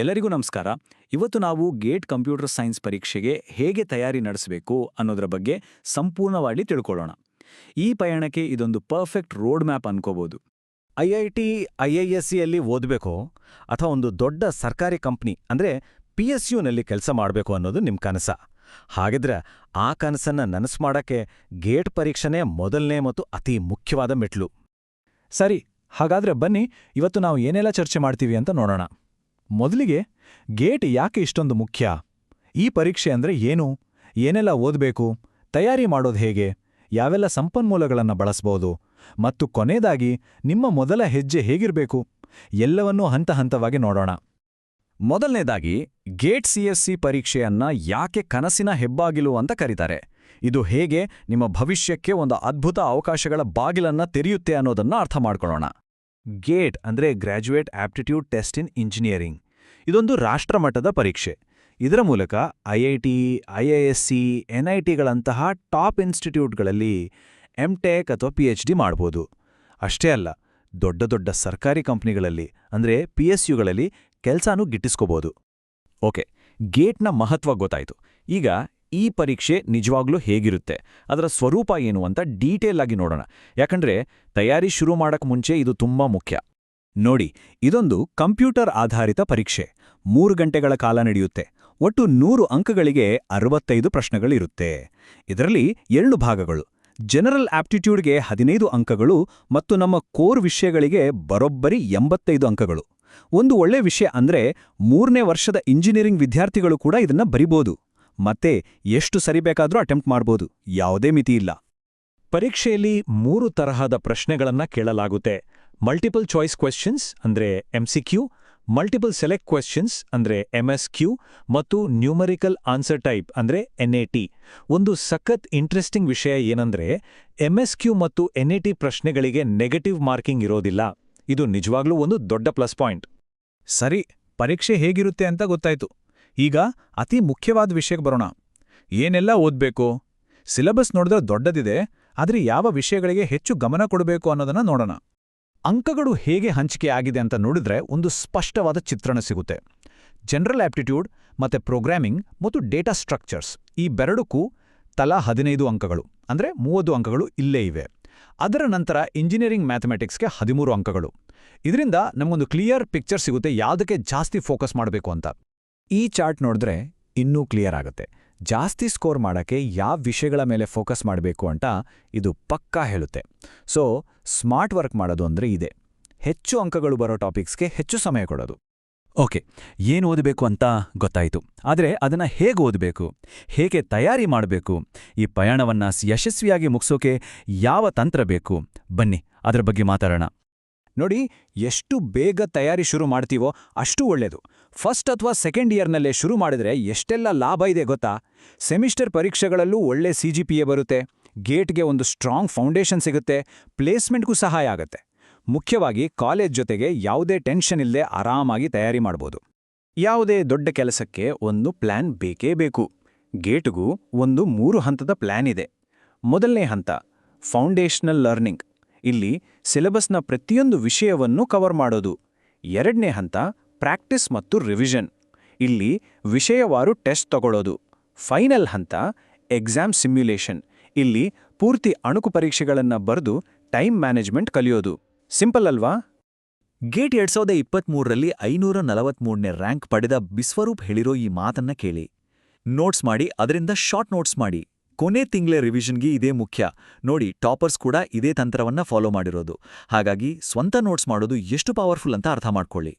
ಎಲ್ಲರಿಗೂ ನಮಸ್ಕಾರ. ಇವತ್ತು ನಾವು ಗೇಟ್ ಕಂಪ್ಯೂಟರ್ ಸೈನ್ಸ್ ಪರೀಕ್ಷೆಗೆ ಹೇಗೆ ತಯಾರಿ ನಡೆಸಬೇಕು ಅನ್ನೋದರ ಬಗ್ಗೆ ಸಂಪೂರ್ಣವಾಗಿ ತಿಳ್ಕೊಳ್ಳೋಣ. ಈ ಪಯಣಕ್ಕೆ ಇದೊಂದು perfect road map ಅನ್ಕೋಬೋದು. I I T, I I S ಸಿಯಲ್ಲಿ ಓದಬೇಕೋ ಅಥವಾ ಒಂದು ದೊಡ್ಡ ಸರ್ಕಾರಿ ಕಂಪ್ನಿ ಅಂದ್ರೆ ಪಿ ಎಸ್ ಯುನಲ್ಲಿ ಕೆಲಸ ಮಾಡಬೇಕು ಅನ್ನೋದು ನಿಮ್ಮ ಕನಸ. ಹಾಗಿದ್ರೆ ಆ ಕನಸನ್ನ ನನಸು ಮಾಡಕ್ಕೆ ಗೇಟ್ ಪರೀಕ್ಷೆನೇ ಮೊದಲನೇ ಮತ್ತು ಅತಿ ಮುಖ್ಯವಾದ ಮೆಟ್ಲು. ಸರಿ, ಹಾಗಾದ್ರೆ ಬನ್ನಿ, ಇವತ್ತು ನಾವು ಏನೆಲ್ಲ ಚರ್ಚೆ ಮಾಡ್ತೀವಿ ಅಂತ ನೋಡೋಣ. ಮೊದಲಿಗೆ ಗೇಟ್ ಯಾಕೆ ಇಷ್ಟೊಂದು ಮುಖ್ಯ? ಈ ಪರೀಕ್ಷೆ ಅಂದ್ರೆ ಏನು? ಏನೆಲ್ಲ ಓದಬೇಕು? ತಯಾರಿ ಮಾಡೋದು ಹೇಗೆ? ಯಾವೆಲ್ಲ ಸಂಪನ್ಮೂಲಗಳನ್ನು ಬಳಸ್ಬೋದು? ಮತ್ತು ಕೊನೆಯದಾಗಿ, ನಿಮ್ಮ ಮೊದಲ ಹೆಜ್ಜೆ ಹೇಗಿರಬೇಕು? ಎಲ್ಲವನ್ನೂ ಹಂತ ಹಂತವಾಗಿ ನೋಡೋಣ. ಮೊದಲನೇದಾಗಿ, ಗೇಟ್ ಸಿಎಸ್ಸಿ ಪರೀಕ್ಷೆಯನ್ನ ಯಾಕೆ ಕನಸಿನ ಹೆಬ್ಬಾಗಿಲು ಅಂತ ಕರೀತಾರೆ. ಇದು ಹೇಗೆ ನಿಮ್ಮ ಭವಿಷ್ಯಕ್ಕೆ ಒಂದು ಅದ್ಭುತ ಅವಕಾಶಗಳ ಬಾಗಿಲನ್ನ ತೆರೆಯುತ್ತೆ ಅನ್ನೋದನ್ನ ಅರ್ಥ ಮಾಡ್ಕೊಳ್ಳೋಣ. ಗೇಟ್ ಅಂದ್ರೆ graduate aptitude test in engineering. ಇದೊಂದು ರಾಷ್ಟ್ರಮಟ್ಟದ ಪರೀಕ್ಷೆ. ಇದರ ಮೂಲಕ ಐಐಟಿ ಐಐಎಸ್ಸಿ ಎನ್ಐಟಿಗಳಂತಹ ಟಾಪ್ ಇನ್ಸ್ಟಿಟ್ಯೂಟ್ಗಳಲ್ಲಿ ಎಂಟೆಕ್ ಅಥವಾ ಪಿ ಎಚ್ ಡಿ ಮಾಡ್ಬೋದು. ಅಷ್ಟೇ ಅಲ್ಲ, ದೊಡ್ಡ ದೊಡ್ಡ ಸರ್ಕಾರಿ ಕಂಪ್ನಿಗಳಲ್ಲಿ, ಅಂದ್ರೆ ಪಿ ಎಸ್ ಯುಗಳಲ್ಲಿ ಕೆಲಸನೂ ಗಿಟ್ಟಿಸ್ಕೋಬೋದು. ಓಕೆ, ಗೇಟ್ನ ಮಹತ್ವ ಗೊತ್ತಾಯ್ತು. ಈಗ ಈ ಪರೀಕ್ಷೆ ನಿಜವಾಗ್ಲೂ ಹೇಗಿರುತ್ತೆ? ಅದರ ಸ್ವರೂಪ ಏನು ಅಂತ ಡೀಟೇಲ್ ಆಗಿ ನೋಡೋಣ. ಯಾಕಂದ್ರೆ ತಯಾರಿ ಶುರು ಮಾಡಕ್ ಮುಂಚೆ ಇದು ತುಂಬಾ ಮುಖ್ಯ. ನೋಡಿ, ಇದೊಂದು ಕಂಪ್ಯೂಟರ್ ಆಧಾರಿತ ಪರೀಕ್ಷೆ. ಮೂರು ಗಂಟೆಗಳ ಕಾಲ ನಡೆಯುತ್ತೆ. ಒಟ್ಟು ನೂರು ಅಂಕಗಳಿಗೆ ಅರವತ್ತೈದು ಪ್ರಶ್ನೆಗಳಿರುತ್ತೆ. ಇದರಲ್ಲಿ ಎರಡು ಭಾಗಗಳು. ಜನರಲ್ ಆಪ್ಟಿಟ್ಯೂಡ್ಗೆ ಹದಿನೈದು ಅಂಕಗಳು ಮತ್ತು ನಮ್ಮ ಕೋರ್ ವಿಷಯಗಳಿಗೆ ಬರೋಬ್ಬರಿ ಎಂಬತ್ತೈದು ಅಂಕಗಳು. ಒಂದು ಒಳ್ಳೆ ವಿಷಯ ಅಂದ್ರೆ ಮೂರನೇ ವರ್ಷದ ಇಂಜಿನಿಯರಿಂಗ್ ವಿದ್ಯಾರ್ಥಿಗಳು ಕೂಡ ಇದನ್ನ ಬರಿಬೋದು. ಮತ್ತೆ ಎಷ್ಟು ಸರಿಬೇಕಾದ್ರೂ ಅಟೆಂಪ್ಟ್ ಮಾಡ್ಬೋದು. ಯಾವುದೇ ಇಲ್ಲ. ಪರೀಕ್ಷೆಯಲ್ಲಿ ಮೂರು ತರಹದ ಪ್ರಶ್ನೆಗಳನ್ನ ಕೇಳಲಾಗುತ್ತೆ. ಮಲ್ಟಿಪಲ್ ಚಾಯ್ಸ್ ಕ್ವೆಶ್ಚನ್ಸ್ ಅಂದ್ರೆ ಕ್ಯೂ ಮಲ್ಟಿಪಲ್ ಸೆಲೆಕ್ಟ್ ಕ್ವೆಶ್ಚನ್ಸ್ ಅಂದ್ರೆ ಎಂಎಸ್ಕ್ಯೂ ಮತ್ತು ನ್ಯೂಮರಿಕಲ್ ಆನ್ಸರ್ ಟೈಪ್ ಅಂದ್ರೆ ಟಿ ಒಂದು ಸಖತ್ ಇಂಟ್ರೆಸ್ಟಿಂಗ್ ವಿಷಯ ಏನಂದ್ರೆ ಎಂಎಸ್ಕ್ಯೂ ಮತ್ತು ಎನ್ ಎ ಟಿ ಪ್ರಶ್ನೆಗಳಿಗೆ ನೆಗೆಟಿವ್ ಮಾರ್ಕಿಂಗ್ ಇರೋದಿಲ್ಲ. ಇದು ನಿಜವಾಗ್ಲೂ ಒಂದು ದೊಡ್ಡ ಪ್ಲಸ್ ಪಾಯಿಂಟ್ ಸರಿ, ಪರೀಕ್ಷೆ ಹೇಗಿರುತ್ತೆ ಅಂತ ಗೊತ್ತಾಯ್ತು. ಈಗ ಅತಿ ಮುಖ್ಯವಾದ ವಿಷಯಕ್ಕೆ ಬರೋಣ. ಏನೆಲ್ಲ ಓದ್ಬೇಕು? ಸಿಲೆಬಸ್ ನೋಡಿದ್ರೆ ದೊಡ್ಡದಿದೆ, ಆದ್ರೆ ಯಾವ ವಿಷಯಗಳಿಗೆ ಹೆಚ್ಚು ಗಮನ ಕೊಡಬೇಕು ಅನ್ನೋದನ್ನ ನೋಡೋಣ. ಅಂಕಗಳು ಹೇಗೆ ಹಂಚಿಕೆ ಆಗಿದೆ ಅಂತ ನೋಡಿದ್ರೆ ಒಂದು ಸ್ಪಷ್ಟವಾದ ಚಿತ್ರಣ ಸಿಗುತ್ತೆ. ಜನರಲ್ ಆಪ್ಟಿಟ್ಯೂಡ್ ಮತ್ತೆ ಪ್ರೋಗ್ರಾಮಿಂಗ್ ಮತ್ತು ಡೇಟಾ ಸ್ಟ್ರಕ್ಚರ್ಸ್ ಈ ಬೆರಡಕ್ಕೂ ತಲಾ ಹದಿನೈದು ಅಂಕಗಳು, ಅಂದ್ರೆ ಮೂವತ್ತು ಅಂಕಗಳು ಇಲ್ಲೇ ಇವೆ. ಅದರ ನಂತರ ಇಂಜಿನಿಯರಿಂಗ್ ಮ್ಯಾಥಮೆಟಿಕ್ಸ್ಗೆ ಹದಿಮೂರು ಅಂಕಗಳು. ಇದರಿಂದ ನಮಗೊಂದು ಕ್ಲಿಯರ್ ಪಿಕ್ಚರ್ ಸಿಗುತ್ತೆ ಯಾವುದಕ್ಕೆ ಜಾಸ್ತಿ ಫೋಕಸ್ ಮಾಡಬೇಕು ಅಂತ. ಈ ಚಾರ್ಟ್ ನೋಡಿದ್ರೆ ಇನ್ನೂ ಕ್ಲಿಯರ್ ಆಗುತ್ತೆ. ಜಾಸ್ತಿ ಸ್ಕೋರ್ ಮಾಡಕ್ಕೆ ಯಾವ ವಿಷಯಗಳ ಮೇಲೆ ಫೋಕಸ್ ಮಾಡಬೇಕು ಅಂತ ಇದು ಪಕ್ಕಾ ಹೇಳುತ್ತೆ. ಸೊ, ಸ್ಮಾರ್ಟ್ ವರ್ಕ್ ಮಾಡೋದು ಅಂದ್ರೆ ಇದೆ. ಹೆಚ್ಚು ಅಂಕಗಳು ಬರೋ ಟಾಪಿಕ್ಸ್ಗೆ ಹೆಚ್ಚು ಸಮಯ ಕೊಡೋದು. ಓಕೆ, ಏನು ಓದಬೇಕು ಅಂತ ಗೊತ್ತಾಯಿತು. ಆದರೆ ಅದನ್ನ ಹೇಗೆ ಓದಬೇಕು? ಹೇಗೆ ತಯಾರಿ ಮಾಡಬೇಕು? ಈ ಪಯಣವನ್ನು ಯಶಸ್ವಿಯಾಗಿ ಮುಗಿಸೋಕೆ ಯಾವ ತಂತ್ರ ಬೇಕು? ಬನ್ನಿ, ಅದರ ಬಗ್ಗೆ ಮಾತಾಡೋಣ. ನೋಡಿ, ಎಷ್ಟು ಬೇಗ ತಯಾರಿ ಶುರು ಮಾಡ್ತೀವೋ ಅಷ್ಟು ಒಳ್ಳೇದು. ಫಸ್ಟ್ ಅಥವಾ ಸೆಕೆಂಡ್ ಇಯರ್ನಲ್ಲೇ ಶುರು ಮಾಡಿದ್ರೆ ಎಷ್ಟೆಲ್ಲ ಲಾಭ ಇದೆ ಗೊತ್ತಾ? ಸೆಮಿಸ್ಟರ್ ಪರೀಕ್ಷೆಗಳಲ್ಲೂ ಒಳ್ಳೆ ಸಿ ಜಿ ಪಿ ಎ ಬರುತ್ತೆ, ಗೇಟ್ಗೆ ಒಂದು ಸ್ಟ್ರಾಂಗ್ ಫೌಂಡೇಶನ್ ಸಿಗುತ್ತೆ, ಪ್ಲೇಸ್ಮೆಂಟ್ಗೂ ಸಹಾಯ ಆಗುತ್ತೆ. ಮುಖ್ಯವಾಗಿ ಕಾಲೇಜ್ ಜೊತೆಗೆ ಯಾವುದೇ ಟೆನ್ಷನ್ ಇಲ್ಲದೆ ಆರಾಮಾಗಿ ತಯಾರಿ ಮಾಡ್ಬೋದು. ಯಾವುದೇ ದೊಡ್ಡ ಕೆಲಸಕ್ಕೆ ಒಂದು ಪ್ಲ್ಯಾನ್ ಬೇಕೇ ಬೇಕು. ಗೇಟ್ಗೂ ಒಂದು ಮೂರು ಹಂತದ ಪ್ಲ್ಯಾನ್ ಇದೆ. ಮೊದಲನೇ ಹಂತ, ಫೌಂಡೇಶನಲ್ ಲರ್ನಿಂಗ್. ಇಲ್ಲಿ ಸಿಲೆಬಸ್ನ ಪ್ರತಿಯೊಂದು ವಿಷಯವನ್ನು ಕವರ್ ಮಾಡೋದು. ಎರಡನೇ ಹಂತ ಪ್ರಾಕ್ಟೀಸ್ ಮತ್ತು ರಿವಿಷನ್. ಇಲ್ಲಿ ವಿಷಯವಾರು ಟೆಸ್ಟ್ ತಗೊಳ್ಳೋದು ಫೈನಲ್ ಹಂತ ಎಕ್ಸಾಮ್ ಸಿಮ್ಯುಲೇಷನ್. ಇಲ್ಲಿ ಪೂರ್ತಿ ಅಣುಕು ಪರೀಕ್ಷೆಗಳನ್ನು ಬರೆದು ಟೈಮ್ ಮ್ಯಾನೇಜ್ಮೆಂಟ್ ಕಲಿಯೋದು. ಸಿಂಪಲ್ ಅಲ್ವಾ? ಗೇಟ್ ಎರಡ್ ಸಾವಿರದ ಇಪ್ಪತ್ಮೂರರಲ್ಲಿ ಐನೂರ ನಲವತ್ಮೂರನೇ ರ್ಯಾಂಕ್ ಪಡೆದ ಬಿಸ್ವರೂಪ್ ಹೇಳಿರೋ ಈ ಮಾತನ್ನ ಕೇಳಿ. ನೋಟ್ಸ್ ಮಾಡಿ, ಅದರಿಂದ ಶಾರ್ಟ್ ನೋಟ್ಸ್ ಮಾಡಿ. ಕೊನೆ ತಿಂಗಳ ರಿವಿಷನ್ಗೆ ಇದೇ ಮುಖ್ಯ. ನೋಡಿ, ಟಾಪರ್ಸ್ ಕೂಡ ಇದೇ ತಂತ್ರವನ್ನ ಫಾಲೋ ಮಾಡಿರೋದು. ಹಾಗಾಗಿ ಸ್ವಂತ ನೋಟ್ಸ್ ಮಾಡೋದು ಎಷ್ಟು ಪವರ್ಫುಲ್ ಅಂತ ಅರ್ಥ ಮಾಡ್ಕೊಳ್ಳಿ.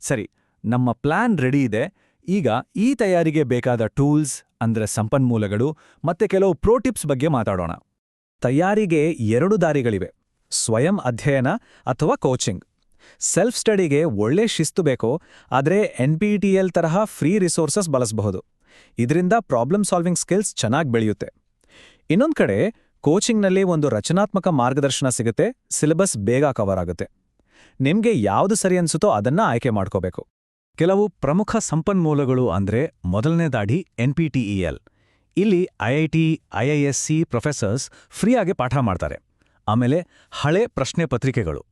ಸರಿ, ನಮ್ಮ ಪ್ಲಾನ್ ರೆಡಿ ಇದೆ. ಈಗ ಈ ತಯಾರಿಗೆ ಬೇಕಾದ ಟೂಲ್ಸ್, ಅಂದ್ರೆ ಸಂಪನ್ಮೂಲಗಳು ಮತ್ತೆ ಕೆಲವು ಪ್ರೋಟಿಪ್ಸ್ ಬಗ್ಗೆ ಮಾತಾಡೋಣ. ತಯಾರಿಗೆ ಎರಡು ದಾರಿಗಳಿವೆ. ಸ್ವಯಂ ಅಧ್ಯಯನ ಅಥವಾ ಕೋಚಿಂಗ್. ಸೆಲ್ಫ್ ಸ್ಟಡಿಗೆ ಒಳ್ಳೆ ಶಿಸ್ತು ಬೇಕೋ, ಆದ್ರೆ ಎನ್ ಪಿ ಟಿ ಎಲ್ ತರಹ ಫ್ರೀ ರಿಸೋರ್ಸಸ್ ಬಳಸಬಹುದು. ಇದರಿಂದ ಪ್ರಾಬ್ಲಮ್ ಸಾಲ್ವಿಂಗ್ ಸ್ಕಿಲ್ಸ್ ಚೆನ್ನಾಗಿ ಬೆಳೆಯುತ್ತೆ. ಇನ್ನೊಂದು ಕಡೆ, ಕೋಚಿಂಗ್ನಲ್ಲಿ ಒಂದು ರಚನಾತ್ಮಕ ಮಾರ್ಗದರ್ಶನ ಸಿಗುತ್ತೆ, ಸಿಲೆಬಸ್ ಬೇಗ ಕವರ್ ಆಗುತ್ತೆ. ನಿಮ್ಗೆ ಯಾವುದು ಸರಿ ಅನ್ಸುತ್ತೋ ಅದನ್ನ ಆಯ್ಕೆ ಮಾಡ್ಕೋಬೇಕು. ಕೆಲವು ಪ್ರಮುಖ ಸಂಪನ್ಮೂಲಗಳು ಅಂದ್ರೆ ಮೊದಲನೇದಾಡಿ ಎನ್ಪಿಟಿಇಎಲ್ ಇಲ್ಲಿ ಐಐಟಿ ಐಐಎಸ್ಸಿ ಪ್ರೊಫೆಸರ್ಸ್ ಫ್ರೀಯಾಗಿ ಪಾಠ ಮಾಡ್ತಾರೆ. ಆಮೇಲೆ ಹಳೆ ಪ್ರಶ್ನೆ ಪತ್ರಿಕೆಗಳು.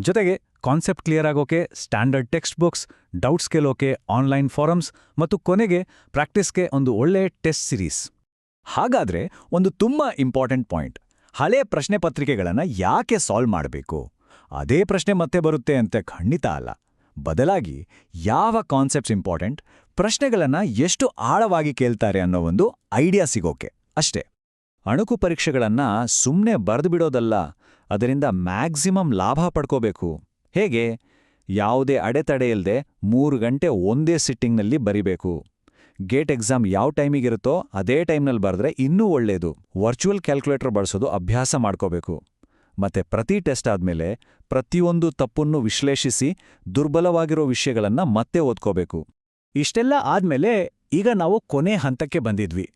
ಜೊತೆಗೆ ಕಾನ್ಸೆಪ್ಟ್ ಕ್ಲಿಯರ್ ಆಗೋಕೆ ಸ್ಟ್ಯಾಂಡರ್ಡ್ ಟೆಕ್ಸ್ಟ್ ಬುಕ್ಸ್, ಡೌಟ್ಸ್ ಕೇಳೋಕೆ ಆನ್ಲೈನ್ ಫಾರಮ್ಸ್ ಮತ್ತು ಕೊನೆಗೆ ಪ್ರಾಕ್ಟೀಸ್ಗೆ ಒಂದು ಒಳ್ಳೆ ಟೆಸ್ಟ್ ಸಿರೀಸ್. ಹಾಗಾದ್ರೆ ಒಂದು ತುಂಬಾ ಇಂಪಾರ್ಟೆಂಟ್ ಪಾಯಿಂಟ್. ಹಳೆ ಪ್ರಶ್ನೆ ಪತ್ರಿಕೆಗಳನ್ನು ಯಾಕೆ ಸಾಲ್ವ್ ಮಾಡಬೇಕು? ಅದೇ ಪ್ರಶ್ನೆ ಮತ್ತೆ ಬರುತ್ತೆ ಅಂತ ಖಂಡಿತ ಅಲ್ಲ. ಬದಲಾಗಿ ಯಾವ ಕಾನ್ಸೆಪ್ಟ್ಸ್ ಇಂಪಾರ್ಟೆಂಟ್ ಪ್ರಶ್ನೆಗಳನ್ನ ಎಷ್ಟು ಆಳವಾಗಿ ಕೇಳ್ತಾರೆ ಅನ್ನೋ ಒಂದು ಐಡಿಯಾ ಸಿಗೋಕೆ. ಅಷ್ಟೇ. ಅಣುಕು ಪರೀಕ್ಷೆಗಳನ್ನ ಸುಮ್ಮನೆ ಬರೆದುಬಿಡೋದಲ್ಲ ಅದರಿಂದ ಮ್ಯಾಕ್ಸಿಮಮ್ ಲಾಭ ಪಡ್ಕೋಬೇಕು. ಹೇಗೆ? ಯಾವುದೇ ಅಡೆತಡೆ ಇಲ್ಲದೆ ಮೂರು ಗಂಟೆ ಒಂದೇ ಸಿಟ್ಟಿಂಗ್ನಲ್ಲಿ ಬರಿಬೇಕು. ಗೇಟ್ ಎಕ್ಸಾಮ್ ಯಾವ ಟೈಮಿಗಿರುತ್ತೋ ಅದೇ ಟೈಮ್ನಲ್ಲಿ ಬರೆದ್ರೆ ಇನ್ನೂ ಒಳ್ಳೆಯದು ವರ್ಚುವಲ್ ಕ್ಯಾಲ್ಕುಲೇಟರ್ ಬಳಸೋದು ಅಭ್ಯಾಸ ಮಾಡ್ಕೋಬೇಕು. ಮತ್ತೆ ಪ್ರತಿ ಟೆಸ್ಟ್ ಆದ್ಮೇಲೆ ಪ್ರತಿಯೊಂದು ತಪ್ಪನ್ನು ವಿಶ್ಲೇಷಿಸಿ ದುರ್ಬಲವಾಗಿರೋ ವಿಷಯಗಳನ್ನು ಮತ್ತೆ ಓದ್ಕೋಬೇಕು. ಇಷ್ಟೆಲ್ಲ ಆದ್ಮೇಲೆ ಈಗ ನಾವು ಕೊನೆ ಹಂತಕ್ಕೆ ಬಂದಿದ್ವಿ.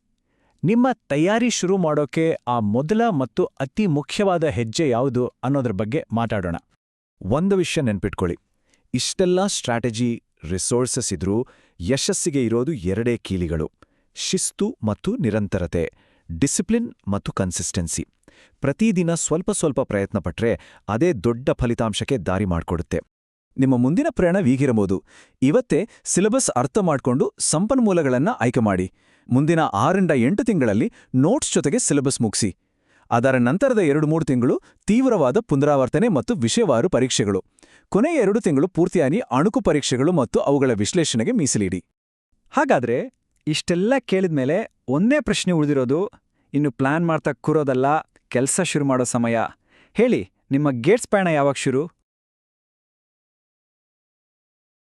ನಿಮ್ಮ ತಯಾರಿ ಶುರು ಮಾಡೋಕೆ ಆ ಮೊದಲ ಮತ್ತು ಅತಿ ಮುಖ್ಯವಾದ ಹೆಜ್ಜೆ ಯಾವುದು ಅನ್ನೋದ್ರ ಬಗ್ಗೆ ಮಾತಾಡೋಣ. ಒಂದು ವಿಷಯ ನೆನ್ಪಿಟ್ಕೊಳ್ಳಿ. ಇಷ್ಟೆಲ್ಲ ಸ್ಟ್ರಾಟಜಿ, ರಿಸೋರ್ಸಸ್ ಇದ್ರೂ ಯಶಸ್ಸಿಗೆ ಇರೋದು ಎರಡೇ ಕೀಲಿಗಳು. ಶಿಸ್ತು ಮತ್ತು ನಿರಂತರತೆ, ಡಿಸಿಪ್ಲಿನ್ ಮತ್ತು ಕನ್ಸಿಸ್ಟೆನ್ಸಿ. ಪ್ರತಿದಿನ ಸ್ವಲ್ಪ ಸ್ವಲ್ಪ ಪ್ರಯತ್ನ ಪಟ್ರೆ ಅದೇ ದೊಡ್ಡ ಫಲಿತಾಂಶಕ್ಕೆ ದಾರಿ ಮಾಡಿಕೊಡುತ್ತೆ. ನಿಮ್ಮ ಮುಂದಿನ ಪ್ರಯಾಣ ಹೀಗಿರಬಹುದು. ಇವತ್ತೇ ಸಿಲೆಬಸ್ ಅರ್ಥ ಮಾಡ್ಕೊಂಡು ಸಂಪನ್ಮೂಲಗಳನ್ನು ಆಯ್ಕೆ ಮಾಡಿ. ಮುಂದಿನ ಆರರಿಂದ ಎಂಟು ತಿಂಗಳಲ್ಲಿ ನೋಟ್ಸ್ ಜೊತೆಗೆ ಸಿಲೆಬಸ್ ಮುಗಿಸಿ. ಅದರ ನಂತರದ ಎರಡು ಮೂರು ತಿಂಗಳು ತೀವ್ರವಾದ ಪುನರಾವರ್ತನೆ ಮತ್ತು ವಿಷಯವಾರು ಪರೀಕ್ಷೆಗಳು. ಕೊನೆಯ ಎರಡು ತಿಂಗಳು ಪೂರ್ತಿಯಾಗಿ ಅಣುಕು ಪರೀಕ್ಷೆಗಳು ಮತ್ತು ಅವುಗಳ ವಿಶ್ಲೇಷಣೆಗೆ ಮೀಸಲಿಡಿ. ಹಾಗಾದ್ರೆ ಇಷ್ಟೆಲ್ಲ ಕೇಳಿದ್ಮೇಲೆ ಒಂದೇ ಪ್ರಶ್ನೆ ಉಳಿದಿರೋದು, ಇನ್ನು ಪ್ಲಾನ್ ಮಾಡ್ತಾ ಕೂರೋದಲ್ಲ. ಕೆಲಸ ಶುರು ಮಾಡೋ ಸಮಯ. ಹೇಳಿ ನಿಮ್ಮ ಗೇಟ್ಸ್ ಪಯಣ ಯಾವಾಗ ಶುರು?